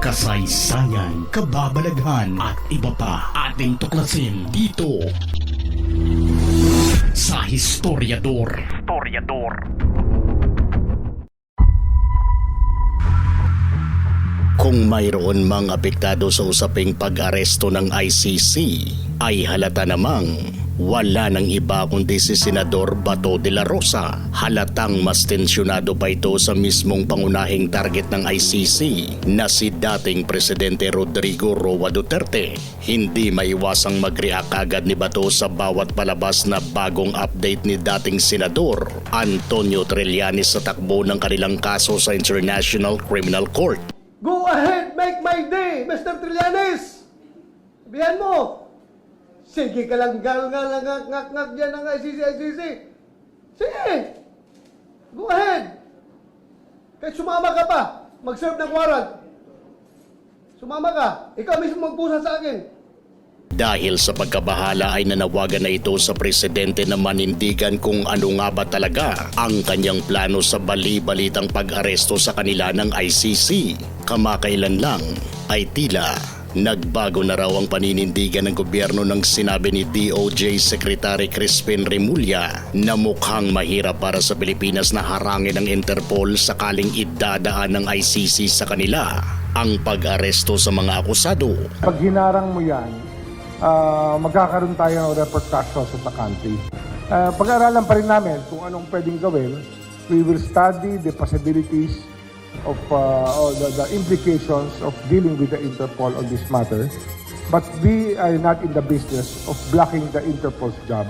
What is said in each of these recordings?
kasaysayan, kababalaghan at iba pa ating tuklasin dito sa Historiador. Historiador. Kung mayroon mang apektado sa usaping pag-aresto ng ICC, ay halata namang wala nang iba kundi si Senador Bato de la Rosa. Halatang mas tensyonado pa ito sa mismong pangunahing target ng ICC na si dating Presidente Rodrigo Roa Duterte. Hindi maiwasang mag-react agad ni Bato sa bawat palabas na bagong update ni dating Senador Antonio Trillanes sa takbo ng kanilang kaso sa International Criminal Court. Go ahead, make my day, Mr. Trillanes! Sabihan mo, sige ka lang gal nga lang ngak ngak ngak dyan ng ICC, ICC. Sige! Go ahead! Kahit sumama ka pa, mag-serve ng warrant. Sumama ka, ikaw mismo magpusa sa akin. Dahil sa pagkabahala ay nanawagan na ito sa presidente na manindigan kung ano nga ba talaga ang kanyang plano sa bali-balitang pag-aresto sa kanila ng ICC. Kamakailan lang ay tila nagbago na raw ang paninindigan ng gobyerno ng sinabi ni DOJ Secretary Crispin Remulla na mukhang mahirap para sa Pilipinas na harangin ng Interpol sakaling idadaan ng ICC sa kanila ang pag-aresto sa mga akusado. Pag hinarang mo yan, ah, magkakaroon tayo ng repercussions sa country. Ah, pag-aaralan pa rin namin kung anong pwedeng gawin. We will study the possibilities of uh, or the, the implications of dealing with the Interpol on this matter. But we are not in the business of blocking the Interpol's job.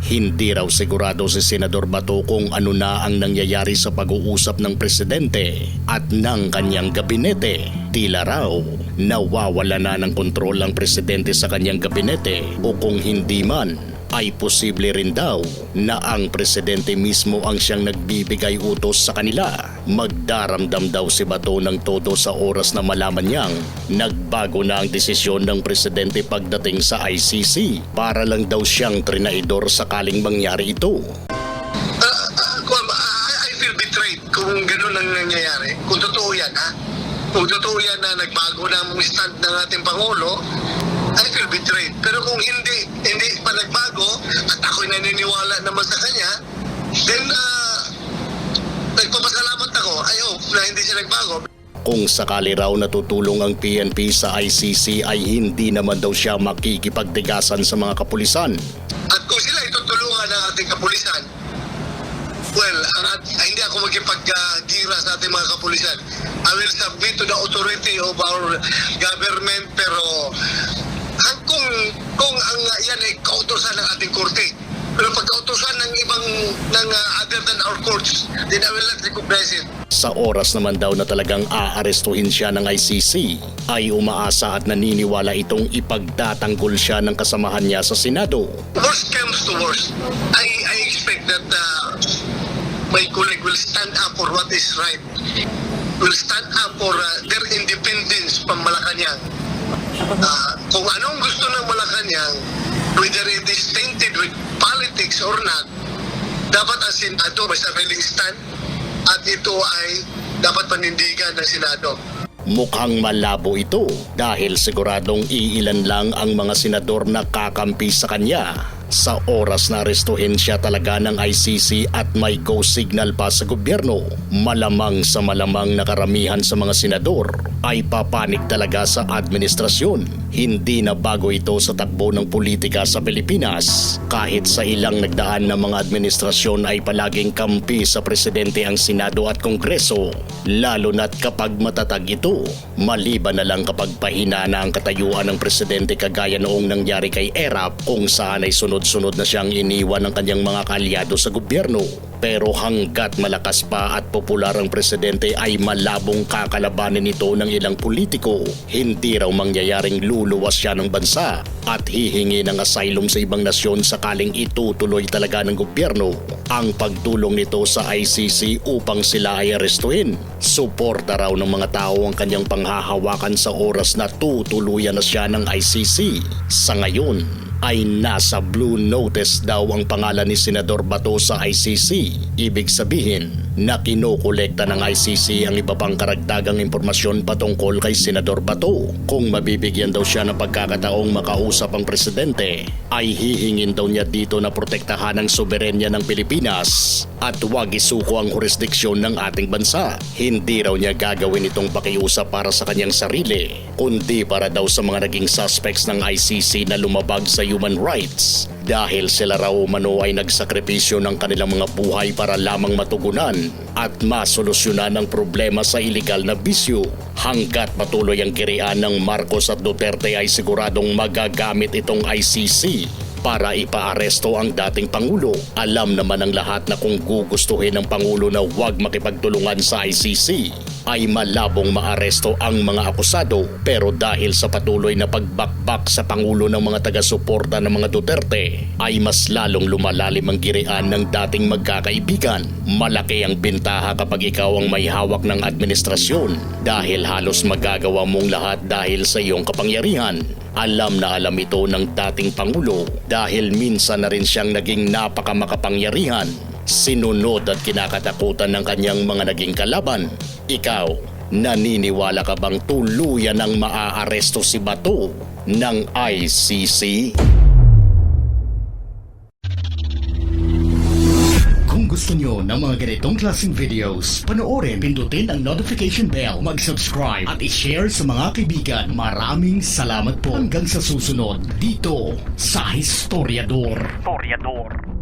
Hindi raw sigurado si Senador Bato kung ano na ang nangyayari sa pag-uusap ng presidente at ng kanyang gabinete. Tila raw nawawala na ng kontrol ang presidente sa kanyang gabinete o kung hindi man ay posible rin daw na ang presidente mismo ang siyang nagbibigay utos sa kanila. Magdaramdam daw si Bato ng todo sa oras na malaman niyang nagbago na ang desisyon ng presidente pagdating sa ICC para lang daw siyang trinaidor sakaling mangyari ito. Kung, ah, I feel betrayed kung ganun ang nangyayari. Kung totoo yan, ha? Kung totoo yan na nagbago na ang stand ng ating Pangulo, I feel betrayed. Pero kung hindi, hindi pa nagbago, at ako'y naniniwala naman sa kanya, then, uh, nagpapasalamat ako. I hope na hindi siya nagbago. Kung sakali raw natutulong ang PNP sa ICC ay hindi naman daw siya makikipagtigasan sa mga kapulisan. At kung sila itutulungan ng ating kapulisan, well, ang, at, hindi ako magkipag-gira sa ating mga kapulisan. I will submit to the authority of our government, pero kung, kung ang uh, yan ay kautosan ng ating korte, pero pag kautosan ng ibang, ng uh, other than our courts, then I will not recognize it. Sa oras naman daw na talagang aarestuhin siya ng ICC, ay umaasa at naniniwala itong ipagtatanggol siya ng kasamahan niya sa Senado. worst comes to worst, I, I expect that uh, my colleague will stand up for what is right. Will stand up for uh, their independence from Malacanang. Uh, kung anong gusto ng Malacanang, whether it is tainted with politics or not, dapat ang Senado may sariling stand at ito ay dapat panindigan ng Senado. Mukhang malabo ito dahil siguradong iilan lang ang mga senador na kakampi sa kanya. Sa oras na arestuhin siya talaga ng ICC at may go signal pa sa gobyerno, malamang sa malamang na karamihan sa mga senador ay papanik talaga sa administrasyon. Hindi na bago ito sa takbo ng politika sa Pilipinas. Kahit sa ilang nagdaan na mga administrasyon ay palaging kampi sa presidente ang Senado at Kongreso, lalo na't kapag matatag ito, maliban na lang kapag pahina na ang katayuan ng presidente kagaya noong nangyari kay Erap kung saan ay sunod-sunod na siyang iniwan ng kanyang mga kaalyado sa gobyerno. Pero hanggat malakas pa at popular ang presidente ay malabong kakalabanin ito ng ilang politiko. Hindi raw mangyayaring luluwas siya ng bansa at hihingi ng asylum sa ibang nasyon sakaling itutuloy talaga ng gobyerno ang pagtulong nito sa ICC upang sila ay arestuhin. Suporta raw ng mga tao ang kanyang panghahawakan sa oras na tutuluyan na siya ng ICC. Sa ngayon, ay nasa blue notice daw ang pangalan ni Senador Bato sa ICC. Ibig sabihin na kinokolekta ng ICC ang iba pang karagdagang impormasyon patungkol kay Senador Bato. Kung mabibigyan daw siya ng pagkakataong makausap ang presidente, ay hihingin daw niya dito na protektahan ang soberenya ng Pilipinas at huwag isuko ang jurisdiksyon ng ating bansa. Hindi raw niya gagawin itong pakiusap para sa kanyang sarili, kundi para daw sa mga naging suspects ng ICC na lumabag sa human rights dahil sila raw umano ay nagsakripisyo ng kanilang mga buhay para lamang matugunan at masolusyonan ang problema sa ilegal na bisyo. Hanggat patuloy ang kirian ng Marcos at Duterte ay siguradong magagamit itong ICC para ipaaresto ang dating Pangulo. Alam naman ng lahat na kung gugustuhin ng Pangulo na huwag makipagtulungan sa ICC, ay malabong maaresto ang mga akusado. Pero dahil sa patuloy na pagbakbak sa Pangulo ng mga taga-suporta ng mga Duterte, ay mas lalong lumalalim ang girian ng dating magkakaibigan. Malaki ang bintaha kapag ikaw ang may hawak ng administrasyon dahil halos magagawa mong lahat dahil sa iyong kapangyarihan. Alam na alam ito ng dating Pangulo dahil minsan na rin siyang naging napakamakapangyarihan. Sinunod at kinakatakutan ng kanyang mga naging kalaban. Ikaw, naniniwala ka bang tuluyan ng maaaresto si Bato ng ICC? Kung gusto nyo ng mga ganitong klaseng videos, panoorin, pindutin ang notification bell, mag-subscribe at i-share sa mga kaibigan. Maraming salamat po hanggang sa susunod dito sa Historiador. Historiador.